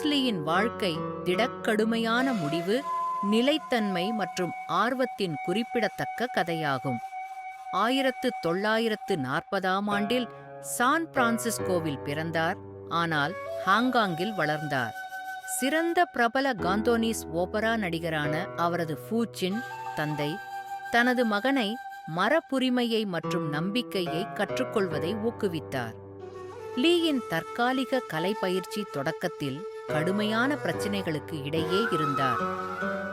ப்ரூஸ்லியின் வாழ்க்கை திடக்கடுமையான முடிவு நிலைத்தன்மை மற்றும் ஆர்வத்தின் குறிப்பிடத்தக்க கதையாகும். ஆயிரத்து தொள்ளாயிரத்து நாற்பதாம் ஆண்டில் சான் பிரான்சிஸ்கோவில் பிறந்தார் ஆனால் ஹாங்காங்கில் வளர்ந்தார். சிறந்த பிரபல காந்தோனிஸ் ஓபரா நடிகரான அவரது ஃபூச்சின் தந்தை தனது மகனை மரபுரிமையை மற்றும் நம்பிக்கையை கற்றுக்கொள்வதை ஊக்குவித்தார். லீயின் தற்காலிக கலை பயிற்சி தொடக்கத்தில் கடுமையான பிரச்சினைகளுக்கு இடையே இருந்தார்.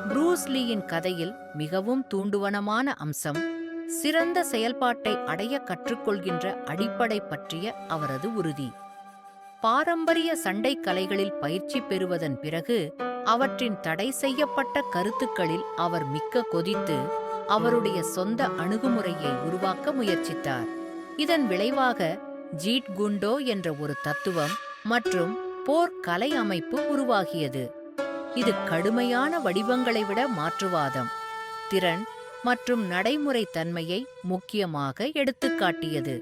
ப்ரூஸ்லியின் கதையில் மிகவும் தூண்டுவனமான அம்சம் சிறந்த செயல்பாட்டை அடைய கற்றுக்கொள்கின்ற அடிப்படை பற்றிய அவரது உறுதி. பாரம்பரிய சண்டை கலைகளில் பயிற்சி பெறுவதன் பிறகு அவற்றின் தடை செய்யப்பட்ட கருத்துக்களில் அவர் மிக்க கொதித்து அவருடைய சொந்த அணுகுமுறையை உருவாக்க முயற்சித்தார். இதன் விளைவாக ஜீட் குண்டோ என்ற ஒரு தத்துவம் மற்றும் போர் கலை அமைப்பு உருவாகியது. இது கடுமையான வடிவங்களை விட மாற்றுவாதம். திறன் மற்றும் நடைமுறை தன்மையை முக்கியமாக எடுத்துக்காட்டியது.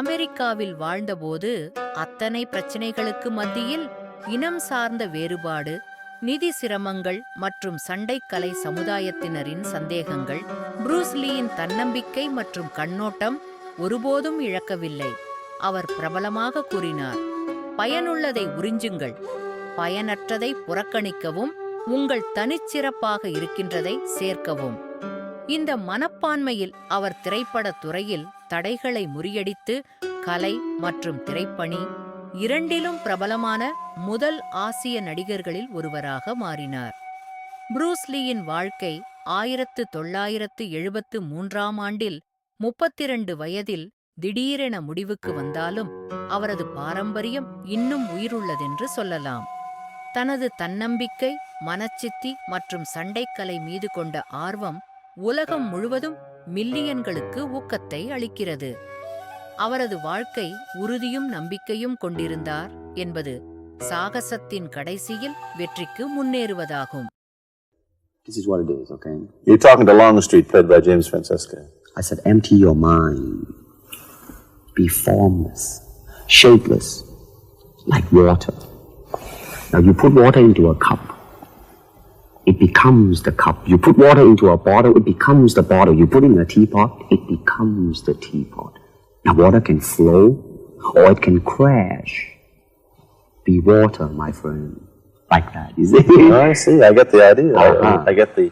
அமெரிக்காவில் வாழ்ந்தபோது அத்தனை பிரச்சினைகளுக்கு மத்தியில் இனம் சார்ந்த வேறுபாடு நிதி சிரமங்கள் மற்றும் சண்டைக்கலை சமுதாயத்தினரின் சந்தேகங்கள் புரூஸ்லியின் தன்னம்பிக்கை மற்றும் கண்ணோட்டம் ஒருபோதும் இழக்கவில்லை அவர் பிரபலமாக கூறினார். பயனுள்ளதை உறிஞ்சுங்கள். பயனற்றதை புறக்கணிக்கவும் உங்கள் தனிச்சிறப்பாக இருக்கின்றதை சேர்க்கவும். இந்த மனப்பான்மையில் அவர் திரைப்படத் துறையில் தடைகளை முறியடித்து கலை மற்றும் திரைப்பணி இரண்டிலும் பிரபலமான முதல் ஆசிய நடிகர்களில் ஒருவராக மாறினார். புரூஸ்லியின் வாழ்க்கை ஆயிரத்து தொள்ளாயிரத்து எழுபத்து மூன்றாம் ஆண்டில் முப்பத்திரண்டு வயதில் திடீரென முடிவுக்கு வந்தாலும் அவரது பாரம்பரியம் இன்னும் உயிருள்ளதென்று சொல்லலாம் தனது தன்னம்பிக்கை மனச்சித்தி மற்றும் சண்டைக்கலை மீது கொண்ட ஆர்வம் உலகம் முழுவதும் மில்லியன்களுக்கு ஊக்கத்தை அளிக்கிறது அவரது வாழ்க்கை உறுதியும் நம்பிக்கையும் கொண்டிருந்தார் என்பது சாகசத்தின் கடைசியில் வெற்றிக்கு முன்னேறுவதாகும் This is what it is, okay? You're talking to Longstreet, played by James Francesca. I said, empty your mind. Be formless, shapeless, like water. Now you put water into a cup. It becomes the cup. You put water into a bottle, it becomes the bottle. You put it in a teapot, it becomes the teapot. Now water can flow or it can crash. Be water, my friend. Like that, you see? I see. I get the idea. I- Uh-huh. I, get the